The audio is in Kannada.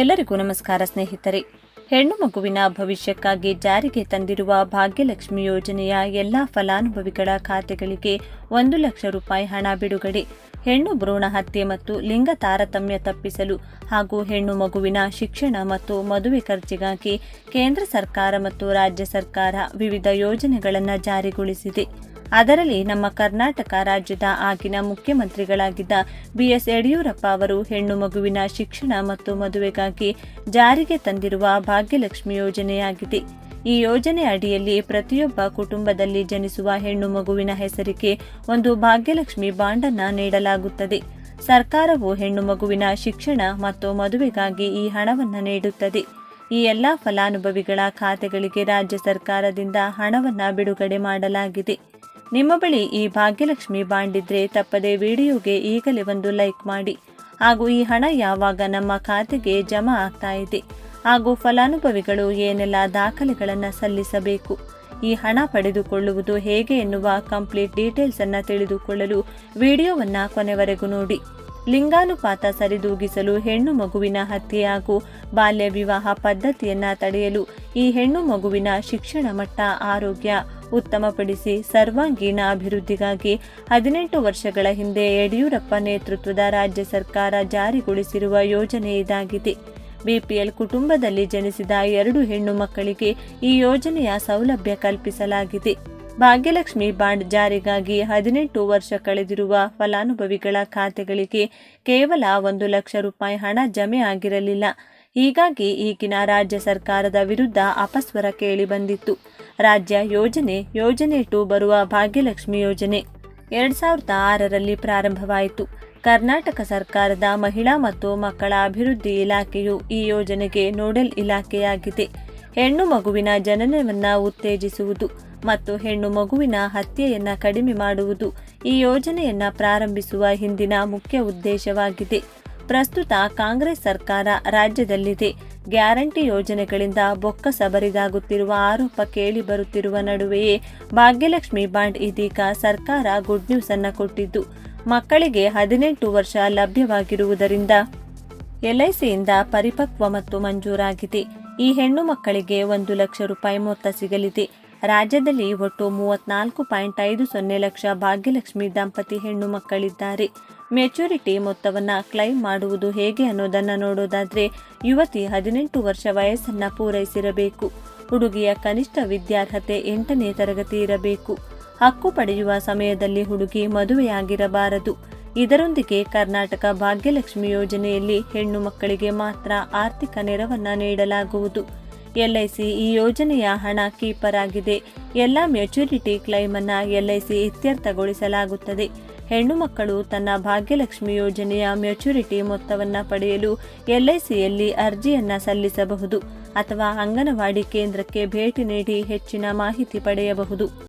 ಎಲ್ಲರಿಗೂ ನಮಸ್ಕಾರ ಸ್ನೇಹಿತರೆ. ಹೆಣ್ಣು ಮಗುವಿನ ಭವಿಷ್ಯಕ್ಕಾಗಿ ಜಾರಿಗೆ ತಂದಿರುವ ಭಾಗ್ಯಲಕ್ಷ್ಮಿ ಯೋಜನೆಯ ಎಲ್ಲ ಫಲಾನುಭವಿಗಳ ಖಾತೆಗಳಿಗೆ ಒಂದು ಲಕ್ಷ ರೂಪಾಯಿ ಹಣ ಬಿಡುಗಡೆ. ಹೆಣ್ಣು ಭ್ರೂಣ ಹತ್ಯೆ ಮತ್ತು ಲಿಂಗ ತಾರತಮ್ಯ ತಪ್ಪಿಸಲು ಹಾಗೂ ಹೆಣ್ಣು ಮಗುವಿನ ಶಿಕ್ಷಣ ಮತ್ತು ಮದುವೆ ಖರ್ಚಿಗಾಗಿ ಕೇಂದ್ರ ಸರ್ಕಾರ ಮತ್ತು ರಾಜ್ಯ ಸರ್ಕಾರ ವಿವಿಧ ಯೋಜನೆಗಳನ್ನು ಜಾರಿಗೊಳಿಸಿದೆ. ಅದರಲ್ಲಿ ನಮ್ಮ ಕರ್ನಾಟಕ ರಾಜ್ಯದ ಆಗಿನ ಮುಖ್ಯಮಂತ್ರಿಗಳಾಗಿದ್ದ ಬಿಎಸ್ ಯಡಿಯೂರಪ್ಪ ಅವರು ಹೆಣ್ಣು ಮಗುವಿನ ಶಿಕ್ಷಣ ಮತ್ತು ಮದುವೆಗಾಗಿ ಜಾರಿಗೆ ತಂದಿರುವ ಭಾಗ್ಯಲಕ್ಷ್ಮಿ ಯೋಜನೆಯಾಗಿದೆ. ಈ ಯೋಜನೆ ಅಡಿಯಲ್ಲಿ ಪ್ರತಿಯೊಬ್ಬ ಕುಟುಂಬದಲ್ಲಿ ಜನಿಸುವ ಹೆಣ್ಣು ಮಗುವಿನ ಹೆಸರಿಗೆ ಒಂದು ಭಾಗ್ಯಲಕ್ಷ್ಮಿ ಬಾಂಡನ್ನು ನೀಡಲಾಗುತ್ತದೆ. ಸರ್ಕಾರವು ಹೆಣ್ಣು ಮಗುವಿನ ಶಿಕ್ಷಣ ಮತ್ತು ಮದುವೆಗಾಗಿ ಈ ಹಣವನ್ನು ನೀಡುತ್ತದೆ. ಈ ಎಲ್ಲ ಫಲಾನುಭವಿಗಳ ಖಾತೆಗಳಿಗೆ ರಾಜ್ಯ ಸರ್ಕಾರದಿಂದ ಹಣವನ್ನು ಬಿಡುಗಡೆ ಮಾಡಲಾಗಿದೆ. ನಿಮ್ಮ ಬಳಿ ಈ ಭಾಗ್ಯಲಕ್ಷ್ಮಿ ಬಾಂಡ್ ಇದ್ರೆ ತಪ್ಪದೆ ವಿಡಿಯೋಗೆ ಈಗಲೇ ಒಂದು ಲೈಕ್ ಮಾಡಿ. ಹಾಗೂ ಈ ಹಣ ಯಾವಾಗ ನಮ್ಮ ಖಾತೆಗೆ ಜಮಾ ಆಗ್ತಾ ಇದೆ. ಹಾಗೂ ಫಲಾನುಭವಿಗಳು ಏನೆಲ್ಲ ದಾಖಲೆಗಳನ್ನು ಸಲ್ಲಿಸಬೇಕು. ಈ ಹಣ ಪಡೆದುಕೊಳ್ಳುವುದು ಹೇಗೆ ಎನ್ನುವ ಕಂಪ್ಲೀಟ್ ಡೀಟೇಲ್ಸ್ ಅನ್ನು ತಿಳಿದುಕೊಳ್ಳಲು ವಿಡಿಯೋವನ್ನು ಕೊನೆವರೆಗೂ ನೋಡಿ. ಲಿಂಗಾನುಪಾತ ಸರಿದೂಗಿಸಲು ಹೆಣ್ಣು ಮಗುವಿನ ಹತ್ಯೆ ಹಾಗೂ ಬಾಲ್ಯ ವಿವಾಹ ಪದ್ಧತಿಯನ್ನ ತಡೆಯಲು ಈ ಹೆಣ್ಣು ಮಗುವಿನ ಶಿಕ್ಷಣ ಮಟ್ಟ ಆರೋಗ್ಯ ಉತ್ತಮಪಡಿಸಿ ಸರ್ವಾಂಗೀಣ ಅಭಿವೃದ್ಧಿಗಾಗಿ ಹದಿನೆಂಟು ವರ್ಷಗಳ ಹಿಂದೆ ಯಡಿಯೂರಪ್ಪ ನೇತೃತ್ವದ ರಾಜ್ಯ ಸರ್ಕಾರ ಜಾರಿಗೊಳಿಸಿರುವ ಯೋಜನೆ ಇದಾಗಿದೆ. ಬಿಪಿಎಲ್ ಕುಟುಂಬದಲ್ಲಿ ಜನಿಸಿದ ಎರಡು ಹೆಣ್ಣು ಮಕ್ಕಳಿಗೆ ಈ ಯೋಜನೆಯ ಸೌಲಭ್ಯ ಕಲ್ಪಿಸಲಾಗಿದೆ. ಭಾಗ್ಯಲಕ್ಷ್ಮಿ ಬಾಂಡ್ ಜಾರಿಗಾಗಿ ಹದಿನೆಂಟು ವರ್ಷ ಕಳೆದಿರುವ ಫಲಾನುಭವಿಗಳ ಖಾತೆಗಳಿಗೆ ಕೇವಲ ಒಂದು ಲಕ್ಷ ರೂಪಾಯಿ ಹಣ ಜಮೆ ಆಗಿರಲಿಲ್ಲ. ಹೀಗಾಗಿ ಈಗಿನ ರಾಜ್ಯ ಸರ್ಕಾರದ ವಿರುದ್ಧ ಅಪಸ್ವರ ಕೇಳಿ ಬಂದಿತ್ತು. ರಾಜ್ಯ ಯೋಜನೆ ಯೋಜನೆ ಟು ಬರುವ ಭಾಗ್ಯಲಕ್ಷ್ಮಿ ಯೋಜನೆ. ಎರಡ್ ಸಾವಿರದ ಆರರಲ್ಲಿ ಪ್ರಾರಂಭವಾಯಿತು. ಕರ್ನಾಟಕ ಸರ್ಕಾರದ ಮಹಿಳಾ ಮತ್ತು ಮಕ್ಕಳ ಅಭಿವೃದ್ಧಿ ಇಲಾಖೆಯು ಈ ಯೋಜನೆಗೆ ನೋಡೆಲ್ ಇಲಾಖೆಯಾಗಿದೆ. ಹೆಣ್ಣು ಮಗುವಿನ ಜನನವನ್ನು ಉತ್ತೇಜಿಸುವುದು ಮತ್ತು ಹೆಣ್ಣು ಮಗುವಿನ ಹತ್ಯೆಯನ್ನು ಕಡಿಮೆ ಮಾಡುವುದು ಈ ಯೋಜನೆಯನ್ನು ಪ್ರಾರಂಭಿಸುವ ಹಿಂದಿನ ಮುಖ್ಯ ಉದ್ದೇಶವಾಗಿದೆ. ಪ್ರಸ್ತುತ ಕಾಂಗ್ರೆಸ್ ಸರ್ಕಾರ ರಾಜ್ಯದಲ್ಲಿದೆ. ಗ್ಯಾರಂಟಿ ಯೋಜನೆಗಳಿಂದ ಬೊಕ್ಕಸ ಬರಿದಾಗುತ್ತಿರುವ ಆರೋಪ ಕೇಳಿ ಬರುತ್ತಿರುವ ನಡುವೆಯೇ ಭಾಗ್ಯಲಕ್ಷ್ಮಿ ಬಾಂಡ್ ಇದೀಗ ಸರ್ಕಾರ ಗುಡ್ ನ್ಯೂಸ್ ಅನ್ನ ಕೊಟ್ಟಿದ್ದು. ಮಕ್ಕಳಿಗೆ ಹದಿನೆಂಟು ವರ್ಷ ಲಭ್ಯವಾಗಿರುವುದರಿಂದ ಎಲ್ಐಸಿಯಿಂದ ಪರಿಪಕ್ವ ಮತ್ತು ಮಂಜೂರಾಗಿದೆ. ಈ ಹೆಣ್ಣು ಮಕ್ಕಳಿಗೆ ಒಂದು ಲಕ್ಷ ರೂಪಾಯಿ ಮೊತ್ತ ಸಿಗಲಿದೆ. ರಾಜ್ಯದಲ್ಲಿ ಒಟ್ಟು ಮೂವತ್ನಾಲ್ಕು ಪಾಯಿಂಟ್ ಐದು ಸೊನ್ನೆ ಲಕ್ಷ ಭಾಗ್ಯಲಕ್ಷ್ಮಿ ದಂಪತಿ ಹೆಣ್ಣು ಮಕ್ಕಳಿದ್ದಾರೆ. ಮೆಚುರಿಟಿ ಮೊತ್ತವನ್ನು ಕ್ಲೈಮ್ ಮಾಡುವುದು ಹೇಗೆ ಅನ್ನೋದನ್ನು ನೋಡೋದಾದರೆ ಯುವತಿ ಹದಿನೆಂಟು ವರ್ಷ ವಯಸ್ಸನ್ನು ಪೂರೈಸಿರಬೇಕು. ಹುಡುಗಿಯ ಕನಿಷ್ಠ ವಿದ್ಯಾರ್ಹತೆ ಎಂಟನೇ ತರಗತಿ ಇರಬೇಕು. ಹಕ್ಕು ಪಡೆಯುವ ಸಮಯದಲ್ಲಿ ಹುಡುಗಿ ಮದುವೆಯಾಗಿರಬಾರದು. ಇದರೊಂದಿಗೆ ಕರ್ನಾಟಕ ಭಾಗ್ಯಲಕ್ಷ್ಮಿ ಯೋಜನೆಯಲ್ಲಿ ಹೆಣ್ಣು ಮಕ್ಕಳಿಗೆ ಮಾತ್ರ ಆರ್ಥಿಕ ನೆರವನ್ನು ನೀಡಲಾಗುವುದು. ಎಲ್ಐಸಿ ಈ ಯೋಜನೆಯ ಹಣ ಕೀಪರ್ ಆಗಿದೆ ಎಲ್ಲ ಮೆಚುರಿಟಿ ಕ್ಲೈಮ್ ಅನ್ನ ಎಲ್ಐಸಿ ಇತ್ಯರ್ಥಗೊಳಿಸಲಾಗುತ್ತದೆ. ಹೆಣ್ಣು ಮಕ್ಕಳು ತನ್ನ ಭಾಗ್ಯಲಕ್ಷ್ಮಿ ಯೋಜನೆಯ ಮೆಚುರಿಟಿ ಮೊತ್ತವನ್ನು ಪಡೆಯಲು ಎಲ್ಐಸಿಯಲ್ಲಿ ಅರ್ಜಿಯನ್ನ ಸಲ್ಲಿಸಬಹುದು ಅಥವಾ ಅಂಗನವಾಡಿ ಕೇಂದ್ರಕ್ಕೆ ಭೇಟಿ ನೀಡಿ ಹೆಚ್ಚಿನ ಮಾಹಿತಿ ಪಡೆಯಬಹುದು.